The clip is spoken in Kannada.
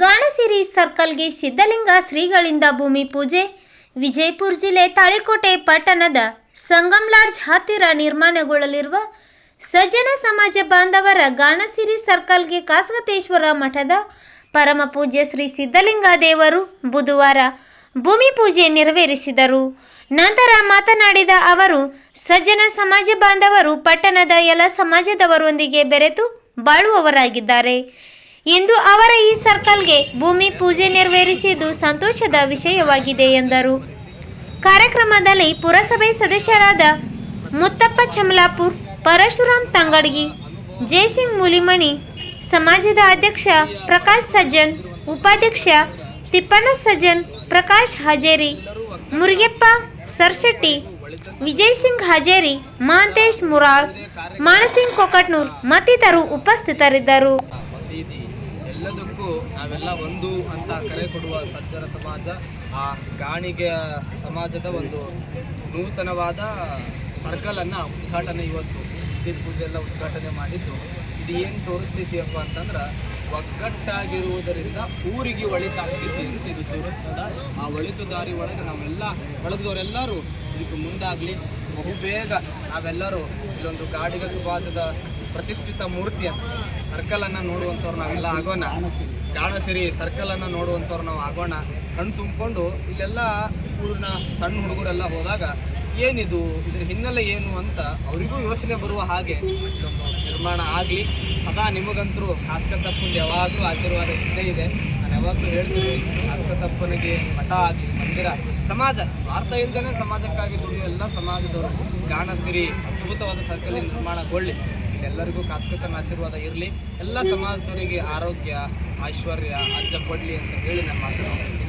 ಗಾಣಸಿರಿ ಸರ್ಕಲ್ಗೆ ಸಿದ್ಧಲಿಂಗ ಶ್ರೀಗಳಿಂದ ಭೂಮಿ ಪೂಜೆ. ವಿಜಯಪುರ ಜಿಲ್ಲೆ ತಾಳಿಕೋಟೆ ಪಟ್ಟಣದ ಸಂಗಮ್ ಲಾಡ್ಜ್ ಹತ್ತಿರ ನಿರ್ಮಾಣಗೊಳ್ಳಲಿರುವ ಸಜ್ಜನ ಸಮಾಜ ಬಾಂಧವರ ಗಾಣಸಿರಿ ಸರ್ಕಲ್ಗೆ ಕಾಸಗತೇಶ್ವರ ಮಠದ ಪರಮ ಪೂಜ್ಯ ಶ್ರೀ ಸಿದ್ಧಲಿಂಗ ದೇವರು ಬುಧವಾರ ಭೂಮಿ ಪೂಜೆ ನೆರವೇರಿಸಿದರು. ನಂತರ ಮಾತನಾಡಿದ ಅವರು, ಸಜ್ಜನ ಸಮಾಜ ಬಾಂಧವರು ಪಟ್ಟಣದ ಎಲ್ಲ ಸಮಾಜದವರೊಂದಿಗೆ ಬೆರೆತು ಬಾಳುವವರಾಗಿದ್ದಾರೆ. ಇಂದು ಅವರ ಈ ಸರ್ಕಲ್ಗೆ ಭೂಮಿ ಪೂಜೆ ನೆರವೇರಿಸಿದ್ದು ಸಂತೋಷದ ವಿಷಯವಾಗಿದೆ ಎಂದರು. ಕಾರ್ಯಕ್ರಮದಲ್ಲಿ ಪುರಸಭೆ ಸದಸ್ಯರಾದ ಮುತ್ತಪ್ಪ ಚಮಲಾಪುರ್ ಪರಶುರಾಮ್ ತಂಗಡಗಿ ಜಯಸಿಂಗ್ ಮುಲಿಮಣಿ, ಸಮಾಜದ ಅಧ್ಯಕ್ಷ ಪ್ರಕಾಶ್ ಸಜ್ಜನ್, ಉಪಾಧ್ಯಕ್ಷ ತಿಪ್ಪಣ್ಣ ಸಜ್ಜನ್, ಪ್ರಕಾಶ್ ಹಜೇರಿ, ಮುರುಗೆಪ್ಪ ಸರ್ಶೆಟ್ಟಿ, ವಿಜಯ್ ಸಿಂಗ್ ಹಜೇರಿ ಮಹಾಂತೇಶ್ ಮುರಾಳ್, ಮಾನಸಿಂಗ್ ಕೊಕಟ್ನೂರ್ ಮತ್ತಿತರರು ಉಪಸ್ಥಿತರಿದ್ದರು. ಎಲ್ಲದಕ್ಕೂ ನಾವೆಲ್ಲ ಒಂದು ಅಂತ ಕರೆ ಕೊಡುವ ಸಜ್ಜನ ಸಮಾಜ, ಆ ಗಾಣಿಗೆ ಸಮಾಜದ ಒಂದು ನೂತನವಾದ ಸರ್ಕಲನ್ನು ಉದ್ಘಾಟನೆ ಇವತ್ತು ವಿದ್ಯುತ್ ಪೂಜೆ ಎಲ್ಲ ಉದ್ಘಾಟನೆ ಮಾಡಿದ್ದು. ಇದು ಏನು ತೋರಿಸ್ತಿದ್ದೀಯಪ್ಪ ಅಂತಂದ್ರೆ, ಒಗ್ಗಟ್ಟಾಗಿರುವುದರಿಂದ ಊರಿಗೆ ಒಳಿತಾಗ್ತಿದ್ದೆ ಅಂತ ಇದು ತೋರಿಸ್ತದ. ಆ ಒಳಿತು ದಾರಿ ಒಳಗೆ ನಾವೆಲ್ಲ ಒಳಗದವರೆಲ್ಲರೂ ಇದಕ್ಕೆ ಮುಂದಾಗಲಿ. ಬಹುಬೇಗ ನಾವೆಲ್ಲರೂ ಇಲ್ಲೊಂದು ಗಾಡಿಗ ಸಮಾಜದ ಪ್ರತಿಷ್ಠಿತ ಮೂರ್ತಿ ಅಂತ. ಸರ್ಕಲನ್ನು ನೋಡುವಂಥವ್ರು ನಾವೆಲ್ಲ ಆಗೋಣ. ಗಾಣಸಿರಿ ಸರ್ಕಲನ್ನು ನೋಡುವಂಥವ್ರು ನಾವು ಆಗೋಣ. ಕಣ್ಣು ತುಂಬಿಕೊಂಡು ಇಲ್ಲೆಲ್ಲ ಊರಿನ ಸಣ್ಣ ಹುಡುಗರೆಲ್ಲ ಹೋದಾಗ ಏನಿದು, ಇದ್ರ ಹಿನ್ನೆಲೆ ಏನು ಅಂತ ಅವರಿಗೂ ಯೋಚನೆ ಬರುವ ಹಾಗೆ ಇದೊಂದು ನಿರ್ಮಾಣ ಆಗಲಿ. ಸದಾ ನಿಮಗಂತರೂ ಕಾಸ್ಕತಪ್ಪಂದು ಯಾವಾಗಲೂ ಆಶೀರ್ವಾದ ಇದ್ದೇ ಇದೆ. ನಾನು ಯಾವಾಗಲೂ ಹೇಳ್ತೀನಿ ಕಾಸ್ಕತಪ್ಪನಿಗೆ ಮಠ ಆಗಲಿ, ಮಂದಿರ. ಸಮಾಜ, ಸ್ವಾರ್ಥ ಇಲ್ಲದೇ ಸಮಾಜಕ್ಕಾಗಿ ದುಡಿಯೋ ಎಲ್ಲ ಸಮಾಜದವರು ಗಾಣ ಸಿರಿ ಅದ್ಭುತವಾದ ಸರ್ಕಲ್ ನಿರ್ಮಾಣಗೊಳ್ಳಿ ಎಲ್ಲರಿಗೂ ಕಾಸ್ಕತನ ಆಶೀರ್ವಾದ ಇರಲಿ. ಎಲ್ಲ ಸಮಾಜದವರಿಗೆ ಆರೋಗ್ಯ ಐಶ್ವರ್ಯ ಅಜ್ಜ ಕೊಡಲಿ ಅಂತ ಹೇಳಿ ನನ್ನ ಮಾತು